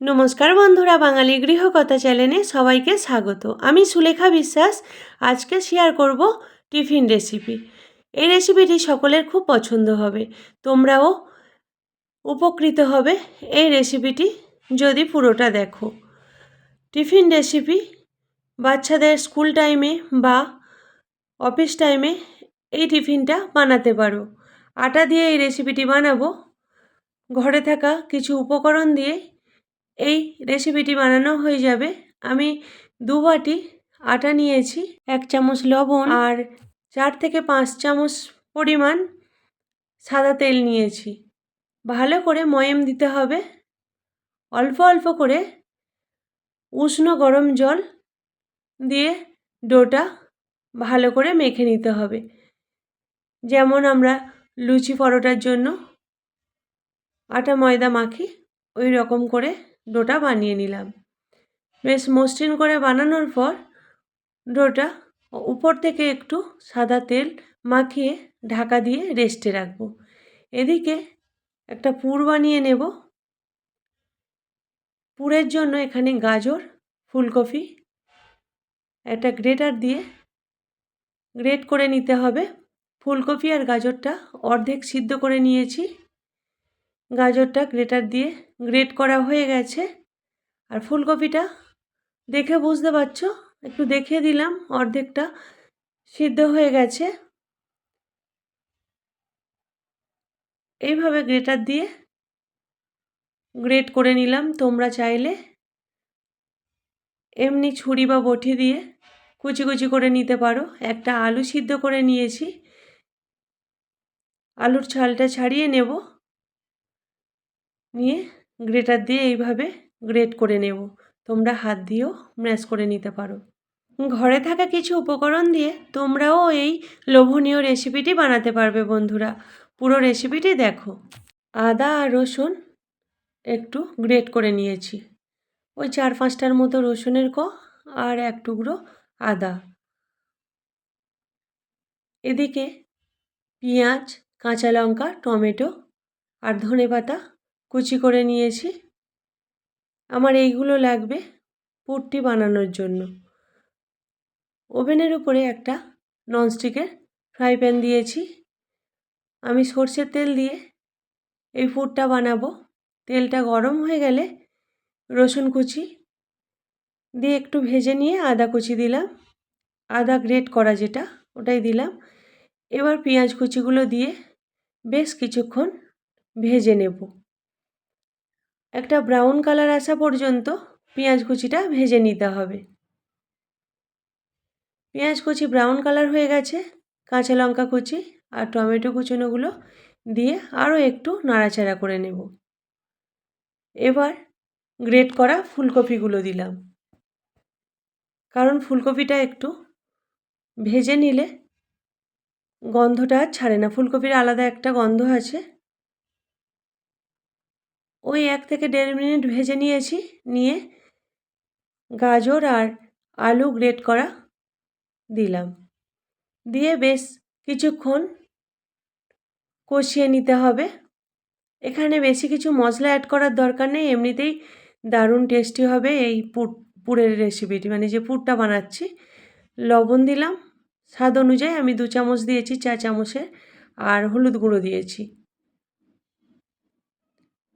নমস্কার বন্ধুরা, বাঙালি গৃহকথা চ্যানেলে সবাইকে স্বাগত। আমি সুলেখা বিশ্বাস। আজকে শেয়ার করব টিফিন রেসিপি এই রেসিপিটি সকলের খুব পছন্দ হবে। তোমরাও উপকৃত হবে এই রেসিপিটি যদি পুরোটা দেখো। টিফিন রেসিপি বাচ্চাদের স্কুল টাইমে বা অফিস টাইমে এই টিফিনটা বানাতে পারো। আটা দিয়ে এই রেসিপিটি বানাবো। ঘরে থাকা কিছু উপকরণ দিয়ে এই রেসিপিটি বানানো হয়ে যাবে। আমি দু বাটি আটা নিয়েছি, এক চামচ লবণ আর চার থেকে পাঁচ চামচ পরিমাণ সাদা তেল নিয়েছি। ভালো করে ময়েম দিতে হবে। অল্প অল্প করে উষ্ণ গরম জল দিয়ে ডোটা ভালো করে মেখে নিতে হবে। যেমন আমরা লুচি পরোটার জন্য আটা ময়দা মাখি ওই রকম করে ডোটা বানিয়ে নিলাম। বেশ মসৃণ করে বানানোর পর ডোটা উপর থেকে একটু সাদা তেল মাখিয়ে ঢাকা দিয়ে রেস্টে রাখব। এদিকে একটা পুর বানিয়ে নেব। পুরের জন্য এখানে গাজর, ফুলকপি একটা গ্রেটার দিয়ে গ্রেট করে নিতে হবে। ফুলকপি আর গাজরটা অর্ধেক সিদ্ধ করে নিয়েছি। গাজরটা গ্রেটার দিয়ে গ্রেট করা হয়ে গেছে। আর ফুলকপিটা দেখে বুঝতে পারছ? একটু দেখিয়ে দিলাম, অর্ধেকটা সিদ্ধ হয়ে গেছে। এইভাবে গ্রেটার দিয়ে গ্রেট করে নিলাম তোমরা চাইলে। এমনি ছুরি বা বটি দিয়ে কুচি কুচি করে নিতে পারো। একটা আলু সিদ্ধ করে নিয়েছি। আলুর ছালটা ছাড়িয়ে নেব। নিয়ে গ্রেটার দিয়ে এইভাবে গ্রেট করে নেব। তোমরা হাত দিয়েও ম্যাশ করে নিতে পারো। ঘরে থাকা কিছু উপকরণ দিয়ে তোমরাও এই লোভনীয় রেসিপিটি বানাতে পারবে বন্ধুরা। পুরো রেসিপিটি দেখো। আদা আর রসুন একটু গ্রেট করে নিয়েছি। ওই চার পাঁচটার মতো রসুনের ক আর এক টুকরো আদা। এদিকে পেঁয়াজ, কাঁচা লঙ্কা, টমেটো আর ধনে পাতা কুচি করে নিয়েছি। আমার এইগুলো লাগবে পুরটি বানানোর জন্য। ওভেনের উপরে একটা ননস্টিকের ফ্রাই প্যান দিয়েছি। আমি সর্ষের তেল দিয়ে এই পুরটা বানাবো। তেলটা গরম হয়ে গেলে রসুন কুচি দিয়ে একটু ভেজে নিয়ে আদা কুচি দিলাম। আদা গ্রেট করা যেটা ওটাই দিলাম। এবার পেঁয়াজ কুচিগুলো দিয়ে বেশ কিছুক্ষণ ভেজে নেব। একটা ব্রাউন কালার আসা পর্যন্ত পেঁয়াজ কুচিটা ভেজে নিতে হবে। পেঁয়াজ কুচি ব্রাউন কালার হয়ে গেছে, কাঁচা লঙ্কা কুচি আর টমেটো কুচনোগুলো দিয়ে আরও একটু নাড়াচাড়া করে নেব। এবার গ্রেট করা ফুলকপিগুলো দিলাম। কারণ ফুলকপিটা একটু ভেজে নিলে গন্ধটা আর ছাড়ে না। ফুলকপির আলাদা একটা গন্ধ আছে। ওই এক থেকে দেড় মিনিট ভেজে নিয়েছি, নিয়ে গাজর আর আলু গ্রেট করা দিলাম। দিয়ে বেশ কিছুক্ষণ কষিয়ে নিতে হবে। এখানে বেশি কিছু মশলা অ্যাড করার দরকার নেই, এমনিতেই দারুণ টেস্টি হবে এই পুর, পুরের রেসিপিটি মানে যে পুরটা বানাচ্ছি, লবণ দিলাম, স্বাদ অনুযায়ী আমি দু চামচ দিয়েছি, চা চামচের, আর হলুদ গুঁড়ো দিয়েছি।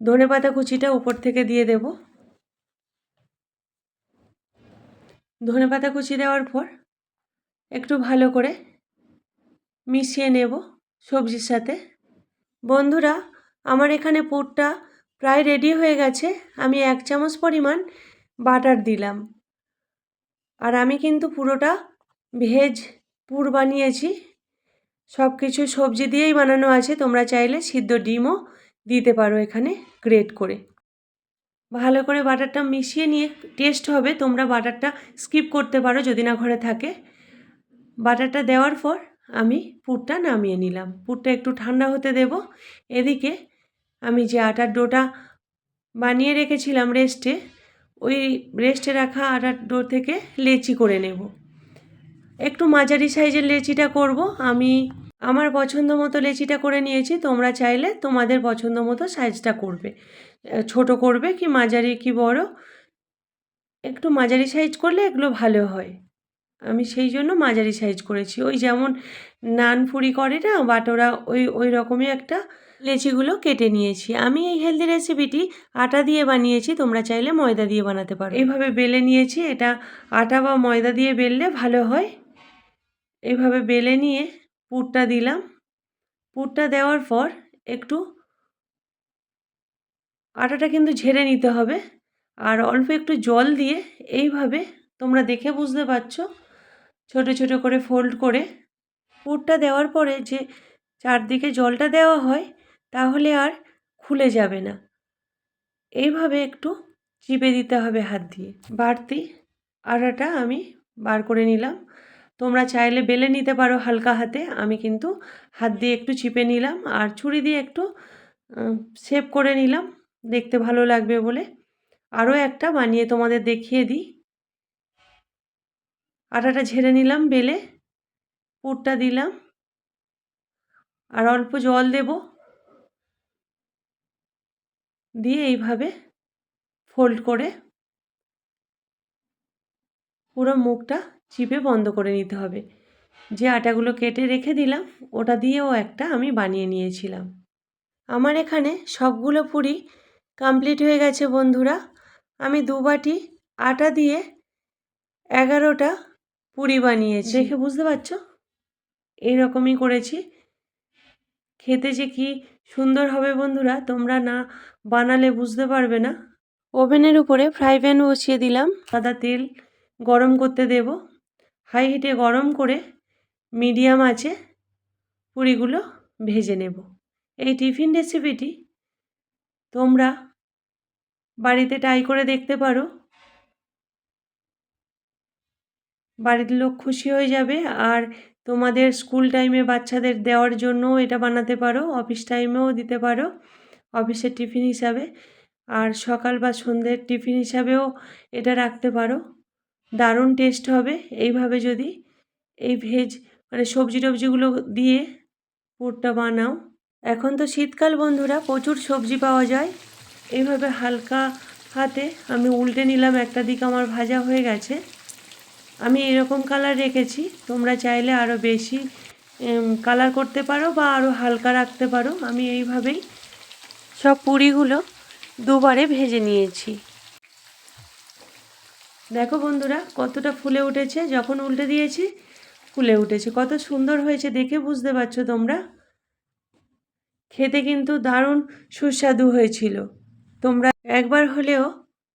ধনে পাতা কুচিটা উপর থেকে দিয়ে দেব। ধনে পাতা কুচি দেওয়ার পর একটু ভালো করে মিশিয়ে নেব সবজির সাথে। বন্ধুরা, আমার এখানে পুরটা প্রায় রেডি হয়ে গেছে। আমি এক চামচ পরিমাণ বাটার দিলাম। আর আমি কিন্তু পুরোটা ভেজ পুর বানিয়েছি। সব কিছু সবজি দিয়েই বানানো আছে। তোমরা চাইলে সিদ্ধ ডিমও দিতে পারো এখানে গ্রেট করে। ভালো করে বাটারটা মিশিয়ে নিয়ে টেস্ট হবে, তোমরা বাটারটা স্কিপ করতে পারো যদি না ঘরে থাকে। বাটারটা দেওয়ার পর আমি পুরটা নামিয়ে নিলাম। পুরটা একটু ঠান্ডা হতে দেব। এদিকে আমি যে আটার ডোটা বানিয়ে রেখেছিলাম রেস্টে ওই রেস্টে রাখা আটার ডো থেকে লেচি করে নেব। একটু মাঝারি সাইজের লেচিটা করব। আমি আমার পছন্দ মতো লেচিটা করে নিয়েছি, তোমরা চাইলে তোমাদের পছন্দ মতো সাইজটা করবে। ছোট করবে কি মাঝারি কি বড়? একটু মাঝারি সাইজ করলে এগুলো ভালো হয়। আমি সেই জন্য মাঝারি সাইজ করেছি। ওই যেমন নান ফুরি করে না, বাটোরা, ওই ওই রকমই একটা লেচিগুলো কেটে নিয়েছি। আমি এই হেলদি রেসিপিটি আটা দিয়ে বানিয়েছি, তোমরা চাইলে ময়দা দিয়ে বানাতে পারো। এইভাবে বেলে নিয়েছি, এটা আটা বা ময়দা দিয়ে বেললে ভালো হয়। এইভাবে বেলে নিয়ে পুরটা দিলাম। পুরটা দেওয়ার পর একটু আটাটা কিন্তু ঝেড়ে নিতে হবে। আর অল্প একটু জল দিয়ে এইভাবে তোমরা দেখে বুঝতে পারছ, ছোট ছোট করে ফোল্ড করে পুরটা দেওয়ার পরে যে চারদিকে জলটা দেওয়া হয়, তাহলে আর খুলে যাবে না। এইভাবে একটু চিপে দিতে হবে হাত দিয়ে। বাড়তি আটাটা আমি বার করে নিলাম। তোমরা চাইলে বেলে নিতে পারো হালকা হাতে। আমি কিন্তু হাত দিয়ে একটু চিপে নিলাম আর ছুরি দিয়ে একটু শেপ করে নিলাম। দেখতে ভালো লাগবে বলে। আরও একটা বানিয়ে তোমাদের দেখিয়ে দিই। আটাটা ঝেড়ে নিলাম বেলে। পুরটা দিলাম। আর অল্প জল দেব। দিয়ে এইভাবে ফোল্ড করে পুরো মুখটা চিপে বন্ধ করে নিতে হবে। যে আটাগুলো কেটে রেখে দিলাম ওটা দিয়েও একটা আমি বানিয়ে নিয়েছিলাম। আমার এখানে সবগুলো পুরি কমপ্লিট হয়ে গেছে বন্ধুরা। আমি দু বাটি আটা দিয়ে এগারোটা পুরি বানিয়েছি। দেখে বুঝতে পারছ? এইরকমই করেছি। খেতে যে কি সুন্দর হবে বন্ধুরা তোমরা না বানালে বুঝতে পারবে না। ওভেনের উপরে ফ্রাই প্যান বসিয়ে দিলাম। সাদা তেল গরম করতে দেব। হাই হিটে গরম করে মিডিয়াম আছে পুরিগুলো ভেজে নেব। এই টিফিন রেসিপিটি তোমরা বাড়িতে ট্রাই করে দেখতে পারো। বাড়ির লোক খুশি হয়ে যাবে আর তোমাদের স্কুল টাইমে বাচ্চাদের দেওয়ার জন্যও এটা বানাতে পারো, অফিস টাইমেও দিতে পারো, অফিসের টিফিন হিসাবে। আর সকাল বা সন্ধ্যের টিফিন হিসাবেও এটা রাখতে পারো। দারুণ টেস্ট হবে। এইভাবে যদি এই ভেজ মানে সবজি টবজিগুলো দিয়ে পুরটা বানাও। এখন তো শীতকাল বন্ধুরা, প্রচুর সবজি পাওয়া যায়। এইভাবে হালকা হাতে আমি উল্টে নিলাম, একটা দিক আমার ভাজা হয়ে গেছে। আমি এরকম কালার রেখেছি, তোমরা চাইলে আরও বেশি কালার করতে পারো বা আরও হালকা রাখতে পারো। আমি এইভাবেই সব পুরিগুলো দুবারে ভেজে নিয়েছি। দেখো বন্ধুরা, কতটা ফুলে উঠেছে। যখন উল্টে দিয়েছি, ফুলে উঠেছে। কত সুন্দর হয়েছে দেখে বুঝতে পারছ তোমরা? খেতে কিন্তু দারুণ সুস্বাদু হয়েছিল। তোমরা একবার হলেও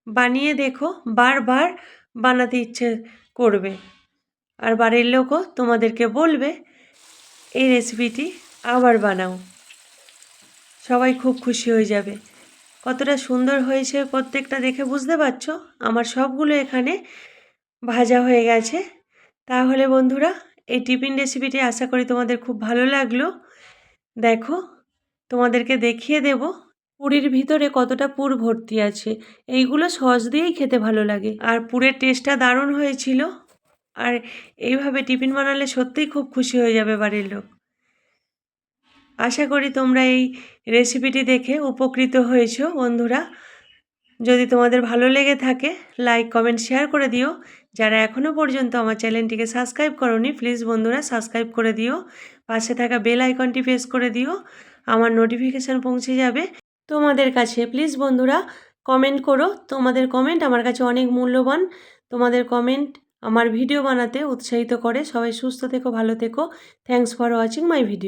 বানিয়ে দেখো, বারবার বানাতে ইচ্ছে করবে। আর বাড়ির লোকও তোমাদেরকে বলবে, এই রেসিপিটি আবার বানাও। সবাই খুব খুশি হয়ে যাবে। কতটা সুন্দর হয়েছে প্রত্যেকটা দেখে বুঝতে পারছ? আমার সবগুলো এখানে ভাজা হয়ে গেছে। তাহলে বন্ধুরা, এই টিফিন রেসিপিটি আশা করি তোমাদের খুব ভালো লাগল। দেখো, তোমাদেরকে দেখিয়ে দেব পুরীর ভিতরে কতটা পুর ভর্তি আছে। এইগুলো সস দিয়েই খেতে ভালো লাগে। আর পুরের টেস্টটা দারুণ হয়েছিল। আর এইভাবে টিফিন বানালে সত্যিই খুব খুশি হয়ে যাবে বাড়ির লোক। আশা করি তোমরা এই রেসিপিটি দেখে উপকৃত হয়েছ, বন্ধুরা। যদি তোমাদের ভালো লেগে থাকে লাইক কমেন্ট শেয়ার করে দিও। যারা এখনও পর্যন্ত আমার চ্যানেলটিকে সাবস্ক্রাইব করনি প্লিজ বন্ধুরা সাবস্ক্রাইব করে দিও। পাশে থাকা বেল আইকনটি প্রেস করে দিও। আমার নোটিফিকেশান পৌঁছে যাবে। তোমাদের কাছে প্লিজ বন্ধুরা কমেন্ট করো। তোমাদের কমেন্ট আমার কাছে অনেক মূল্যবান। তোমাদের কমেন্ট আমার ভিডিও বানাতে উৎসাহিত করে। সবাই সুস্থ থেকো, ভালো থেকো। Thanks for watching my video